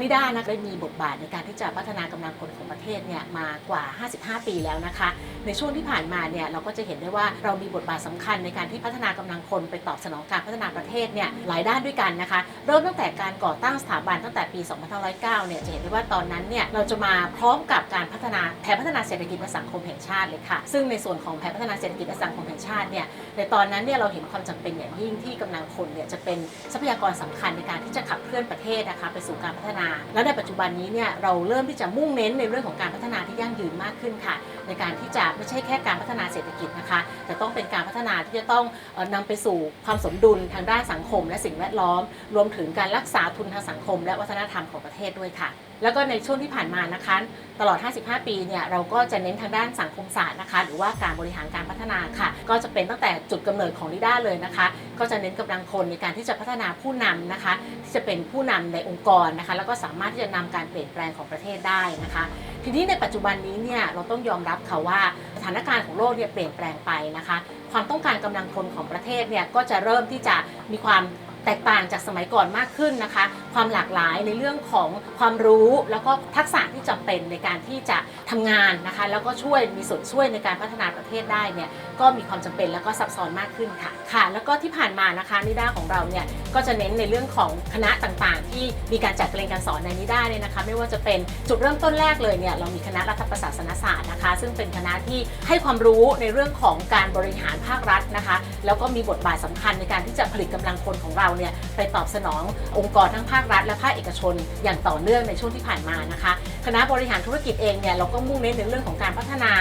นิด้านะได้มีบทบาทในการที่จะพัฒนากำลังคนของประเทศเนี่ยมากว่า 55 ปีแล้วนะคะ ในช่วงที่ผ่านมาเนี่ยเราก็จะเห็นได้ว่าเรามีบทบาทสำคัญในการที่พัฒนากำลังคนไปตอบสนองการพัฒนาประเทศเนี่ยหลายด้านด้วยกันนะคะ เริ่มตั้งแต่การก่อตั้งสถาบันตั้งแต่ปี 2509 เนี่ยจะเห็นได้ว่าตอนนั้นเนี่ยเราจะมาพร้อมกับการพัฒนาแผนพัฒนาเศรษฐกิจและสังคมแห่งชาติเลยค่ะ ซึ่งในส่วนของแผนพัฒนาเศรษฐกิจและสังคมแห่งชาติเนี่ยในตอนนั้นเนี่ยเราเห็นความจำเป็นอย่างยิ่งที่กำลังคนเนี่ยจะเป็นทรัพยากรสำคัญในการที่จะขับเคลื่อนประเทศนะคะไปสู่การพัฒนาและในปัจจุบันนี้เนี่ยเราเริ่มที่จะมุ่งเน้นในเรื่องของการพัฒนาที่ยั่งยืนมากขึ้นค่ะ ในการที่จะไม่ใช่แค่การพัฒนาเศรษฐกิจนะคะ แต่ต้องเป็นการพัฒนาที่จะต้องเอ่อนำไปสู่ความสมดุลทางด้านสังคม และสิ่งแวดล้อม รวมถึงการรักษาทุนทางสังคม และวัฒนธรรมของประเทศด้วยค่ะ แล้วก็ในช่วงที่ผ่านมานะคะ ตลอด 55 ปีเนี่ยเราก็จะเน้นทางด้านสังคมศาสตร์นะคะ หรือว่าการบริหารการพัฒนาค่ะ ก็จะเป็นตั้งแต่จุดกำเนิดของนิด้าเลยนะคะ ก็จะเน้นกำลังคนในการที่จะพัฒนาผู้นำนะคะที่จะเป็นผู้นำในองค์กรนะคะ แล้วก็สามารถที่จะนำการเปลี่ยนแปลงของประเทศได้นะคะ ทีนี้ในปัจจุบันนี้เนี่ยเราต้องยอมรับค่ะว่าสถานการณ์ของโลกเนี่ยเปลี่ยนแปลงไปนะคะ ความต้องการกำลังคนของประเทศเนี่ยก็จะเริ่มที่จะมีความ แตกต่างจากสมัยก่อนมากขึ้นนะคะ ความหลากหลายในเรื่องของความรู้แล้วก็ทักษะที่จำเป็นในการที่จะทำงานนะคะ แล้วก็ช่วยมีส่วนช่วยในการพัฒนาประเทศได้เนี่ยก็มีความจำเป็นแล้วก็ซับซ้อนมากขึ้นค่ะค่ะ แล้วก็ที่ผ่านมานะคะนิด้าของเราเนี่ยก็จะเน้นในเรื่องของคณะต่างๆ ที่มีการจัดเรียนการสอนในนิด้าเนี่ยนะคะ ไม่ว่าจะเป็นจุดเริ่มต้นแรกเลยเนี่ยเรามีคณะรัฐประศาสนศาสตร์นะคะ ซึ่งเป็นคณะที่ให้ความรู้ในเรื่องของการบริหารภาครัฐนะคะ แล้วก็มีบทบาทสำคัญในการที่จะผลิตกำลังคนของเราเนี่ยไปตอบสนององค์กรทั้งภาครัฐ และภาคเอกชน อย่างต่อเนื่องในช่วงที่ผ่านมานะคะคณะบริหารธุรกิจเองเนี่ยเราก็มุ่งเน้นในเรื่องของการพัฒนา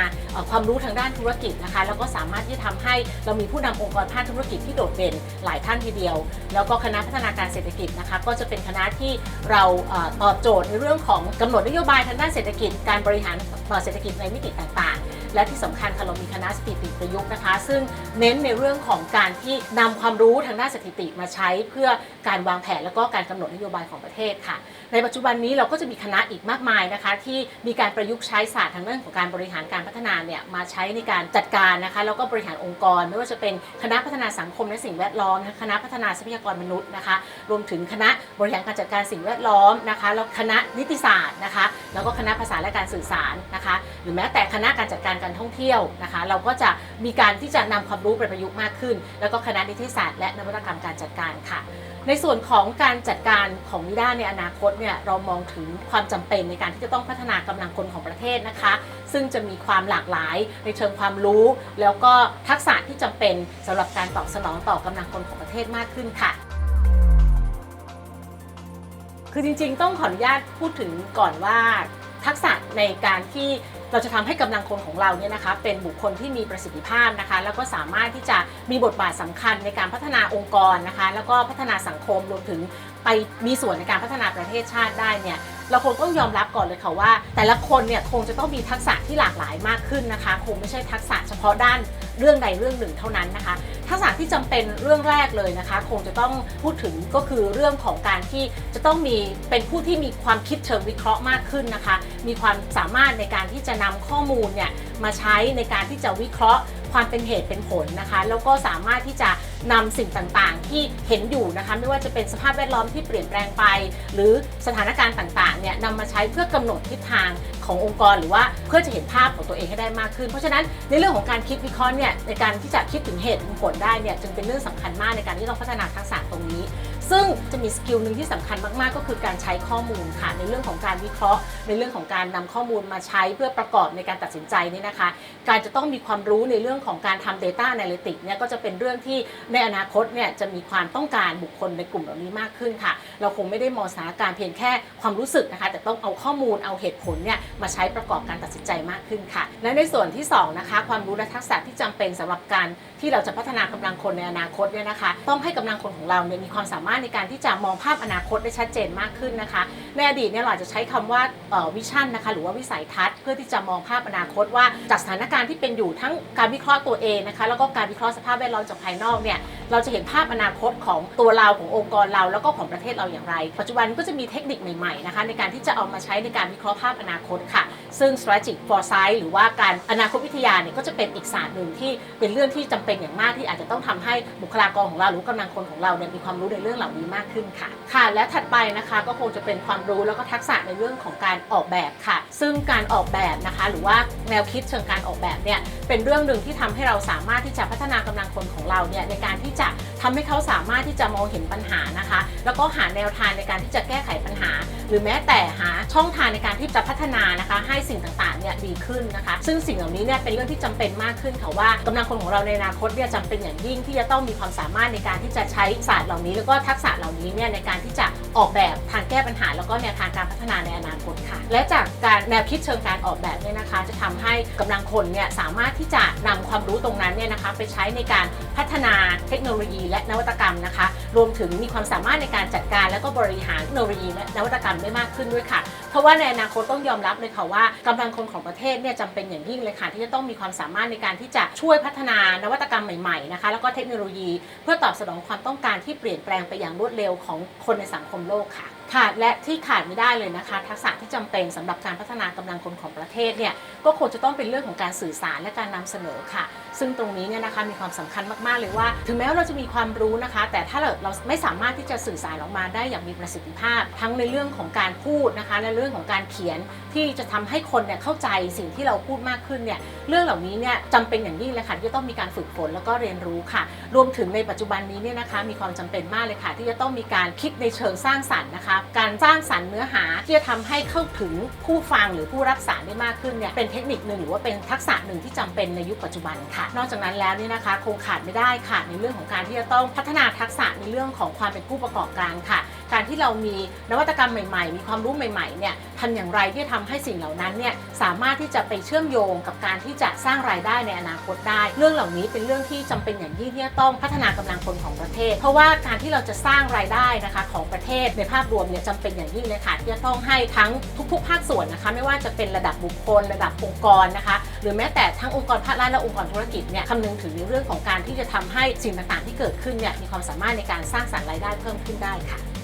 ความรู้ทางด้านธุรกิจนะคะแล้วก็สามารถที่จะทำให้เรามีผู้นำองค์กรภาคธุรกิจที่โดดเด่นหลายท่านทีเดียว แล้วก็คณะพัฒนาการเศรษฐกิจนะคะก็จะเป็นคณะที่เราตอบโจทย์ในเรื่องของกำหนดนโยบายทางด้านเศรษฐกิจ การบริหารเอ่อเศรษฐกิจในมิติต่างๆ และที่สำคัญค่ะเรามีคณะสถิติประยุกต์นะคะ ซึ่งเน้นในเรื่องของการที่นำความรู้ทางด้านสถิติมาใช้เพื่อการวางแผนแล้วก็การกำหนดนโยบายของประเทศค่ะ ในปัจจุบันนี้เราก็จะมีคณะอีกมากมายนะคะ ที่มีการประยุกต์ใช้ศาสตร์ทางด้านของการบริหารการพัฒนาเนี่ยมาใช้ในการจัดการนะคะแล้วก็บริหารองค์กร ไม่ว่าจะเป็นคณะพัฒนาสังคมและสิ่งแวดล้อมคณะพัฒนาทรัพยากรมนุษย์นะคะ รวมถึงคณะบริหารการจัดการสิ่งแวดล้อมนะคะแล้วคณะนิติศาสตร์นะคะ แล้วก็คณะภาษาและการสื่อสารนะคะ หรือแม้แต่คณะการจัดการการท่องเที่ยวนะคะ เราก็จะมีการที่จะนำความรู้ไปประยุกต์มากขึ้น แล้วก็คณะนิติศศาสตร์และนวัตกรรมการจัดการค่ะ ในส่วนของการจัดการของนิด้าในอนาคตเนี่ยเรามองถึงความจำเป็นในการที่จะต้องพัฒนากำลังคนของประเทศนะคะ ซึ่งจะมีความหลากหลายในเชิงความรู้ แล้วก็ทักษะที่จำเป็นสำหรับการตอบสนองต่อกำลังคนของประเทศมากขึ้นค่ะคือจริงๆ ต้องขออนุญาตพูดถึงก่อนว่าทักษะในการที่ เราจะทำให้กำลังคนของเราเนี่ยนะคะเป็นบุคคลที่มีประสิทธิภาพนะคะ แล้วก็สามารถที่จะมีบทบาทสำคัญในการพัฒนาองค์กรนะคะ แล้วก็พัฒนาสังคมรวมถึงไปมีส่วนในการพัฒนาประเทศชาติได้เนี่ยเราคงต้องยอมรับก่อนเลยค่ะว่า แต่ละคนเนี่ยคงจะต้องมีทักษะที่หลากหลายมากขึ้นนะคะ คงไม่ใช่ทักษะเฉพาะด้านเรื่องใดเรื่องหนึ่งเท่านั้นนะคะ ทักษะที่จำเป็นเรื่องแรกเลยนะคะ คงจะต้องพูดถึงก็คือเรื่องของการที่จะต้องมีเป็นผู้ที่มีความคิดเชิงวิเคราะห์มากขึ้นนะคะ มีความสามารถในการที่จะนำข้อมูลเนี่ยมาใช้ในการที่จะวิเคราะห์ ความเป็นเหตุเป็นผลนะคะ แล้วก็สามารถที่จะนำสิ่งต่างๆ ที่เห็นอยู่นะคะ ไม่ว่าจะเป็นสภาพแวดล้อมที่เปลี่ยนแปลงไป หรือสถานการณ์ต่างๆเนี่ยนำมาใช้เพื่อกำหนดทิศทางขององค์กรหรือว่าเพื่อจะเห็นภาพของตัวเองให้ได้มากขึ้น เพราะฉะนั้นในเรื่องของการคิดวิเคราะห์เนี่ยในการที่จะคิดถึงเหตุถึงผลได้เนี่ยจึงเป็นเรื่องสำคัญมากในการที่ต้องพัฒนาทักษะตรงนี้ ซึ่งจะมีสกิลหนึ่งที่สำคัญมาก ๆ ก็คือการใช้ข้อมูลค่ะในเรื่องของการวิเคราะห์ ในเรื่องของการนำข้อมูลมาใช้เพื่อประกอบในการตัดสินใจนี่นะคะ การจะต้องมีความรู้ในเรื่องของการทำ Data a n a l y t i c เนี่ยก็จะเป็นเรื่องที่ในอนาคตเนี่ยจะมีความต้องการบุคคลในกลุ่มเหล่านี้มากขึ้นค่ะ เราคงไม่ได้มองสถานการณ์เพียงแค่ความรู้สึกนะคะ แต่ต้องเอาข้อมูลเอาเหตุผลเนี่ยมาใช้ประกอบการตัดสินใจมากขึ้นค่ะ และในส่วนที่สองนะคะความรู้และทักษะที่จำเป็นสำหรับการที่เราจะพัฒนากำลังคนในอนาคตเนี่ยนะคะ ต้องให้กำลังคนของเราเนี่ยมีความสามารถในการที่จะมองภาพอนาคตได้ชัดเจนมากขึ้นนะคะ ในอดีตเนี่ยเราจะใช้คำว่าวิชั่นนะคะหรือว่าวิสัยทัศน์ เพื่อที่จะมองภาพอนาคตว่าจากสถานการณ์ที่เป็นอยู่ทั้งการวิเคราะห์ตัวเองนะคะแล้วก็การวิเคราะห์สภาพแวดล้อมจากภายนอกเนี่ย เราจะเห็นภาพอนาคตของตัวเราขององค์กรเราแล้วก็ของประเทศเราอย่างไร ปัจจุบันก็จะมีเทคนิคใหม่ๆนะคะในการที่จะเอามาใช้ในการวิเคราะห์ภาพอนาคตค่ะ ซึ่ง strategic foresight หรือว่าการอนาคตวิทยาเนี่ยก็จะเป็นอีกศาสตร์หนึ่งที่เป็นเรื่องที่จำเป็นอย่างมากที่อาจจะต้องทำให้บุคลากรของเราหรือกำลังคนของเราเนี่ยมีความรู้ในเรื่องเหล่าล่านี้มากขึ้นค่ะ ค่ะ และถัดไปนะคะก็คงจะเป็นความรู้แล้วก็ทักษะในเรื่องของการออกแบบค่ะ ซึ่งการออกแบบนะคะ หรือว่าแนวคิดเชิงการออกแบบเนี่ยเป็นเรื่องหนึ่งที่ทำให้เราสามารถที่จะพัฒนากำลังคนของเราเนี่ยในการที่จะ ทำให้เขาสามารถที่จะมองเห็นปัญหานะคะ แล้วก็หาแนวทางในการที่จะแก้ไขปัญหา หรือแม้แต่หาช่องทางในการที่จะพัฒนานะคะ ให้สิ่งต่างๆเนี่ยดีขึ้นนะคะ ซึ่งสิ่งเหล่านี้เนี่ยเป็นเรื่องที่จำเป็นมากขึ้นค่ะว่ากำลังคนของเราในอนาคตเนี่ยจำเป็นอย่างยิ่งที่จะต้องมีความสามารถในการที่จะใช้ศาสตร์เหล่านี้ แล้วก็ทักษะเหล่านี้เนี่ยในการที่จะออกแบบทางแก้ปัญหา แล้วก็แนวทางการพัฒนาในอนาคตค่ะ และจากการแนวคิดเชิงการออกแบบเนี่ยนะคะ จะทำให้กำลังคนเนี่ยสามารถที่จะนำความรู้ตรงนั้นเนี่ยนะคะไปใช้ในการพัฒนาเทคโนโลยีและนวัตกรรมนะคะ รวมถึงมีความสามารถในการจัดการและก็บริหารเทคโนโลยีและนวัตกรรมได้มากขึ้นด้วยค่ะ เพราะว่าในอนาคตต้องยอมรับเลยค่ะว่ากำลังคนของประเทศเนี่ยจำเป็นอย่างยิ่งเลยค่ะ ที่จะต้องมีความสามารถในการที่จะช่วยพัฒนานวัตกรรมใหม่ๆนะคะแล้วก็เทคโนโลยี เพื่อตอบสนองความต้องการที่เปลี่ยนแปลงไปอย่างรวดเร็วของคนในสังคมโลกค่ะค่ะและที่ขาดไม่ได้เลยนะคะ ทักษะที่จำเป็นสำหรับการพัฒนากำลังคนของประเทศเนี่ยก็คงจะต้องเป็นเรื่องของการสื่อสารและการนำเสนอค่ะ ซึ่งตรงนี้เนี่ยนะคะมีความสำคัญมากๆเลยว่า ถึงแม้ว่าเราจะมีความรู้นะคะ แต่ถ้าเราเราไม่สามารถที่จะสื่อสารออกมาได้อย่างมีประสิทธิภาพ ทั้งในเรื่องของการพูดนะคะและเรื่องของการเขียนที่จะทำให้คนเนี่ยเข้าใจสิ่งที่เราพูดมากขึ้นเนี่ยเรื่องเหล่านี้เนี่ยจำเป็นอย่างยิ่งเลยค่ะที่จะต้องมีการฝึกฝนแล้วก็เรียนรู้ค่ะ รวมถึงในปัจจุบันนี้เนี่ยนะคะมีความจำเป็นมากเลยค่ะ ที่จะต้องมีการคิดในเชิงสร้างสรรค์นะคะการสร้างสรรค์เนื้อหาที่จะทำให้เข้าถึงผู้ฟังหรือผู้รับสารได้มากขึ้นเนี่ยเป็นเทคนิคหนึ่งหรือว่าเป็นทักษะหนึ่งที่จำเป็นในยุคปัจจุบันค่ะ นอกจากนั้นแล้วเนี่ยนะคะคงขาดไม่ได้ค่ะในเรื่องของการที่จะต้องพัฒนาทักษะในเรื่องของความเป็นผู้ประกอบการค่ะ การที่เรามีนวัตกรรมใหม่ๆ มีความรู้ใหม่ๆเนี่ยทำอย่างไรที่จะทำให้สิ่งเหล่านั้นเนี่ยสามารถที่จะไปเชื่อมโยงกับการที่จะสร้างรายได้ในอนาคตได้ เรื่องเหล่านี้เป็นเรื่องที่จำเป็นอย่างยิ่งที่จะต้องพัฒนากำลังคนของประเทศ เพราะว่าการที่เราจะสร้างรายได้นะคะของประเทศในภาพรวมเนี่ยจำเป็นอย่างยิ่งเลยค่ะที่จะต้องให้ทั้งทุกๆ ภาคส่วนนะคะ ไม่ว่าจะเป็นระดับบุคคล ระดับองค์กรนะคะ หรือแม้แต่ทั้งองค์กรภาครัฐและองค์กรธุรกิจเนี่ยคำนึงถึงในเรื่องของการที่จะทำให้สิ่งต่างๆ ที่เกิดขึ้นเนี่ยมีความสามารถในการสร้างสรรค์รายได้เพิ่มขึ้นได้ค่ะ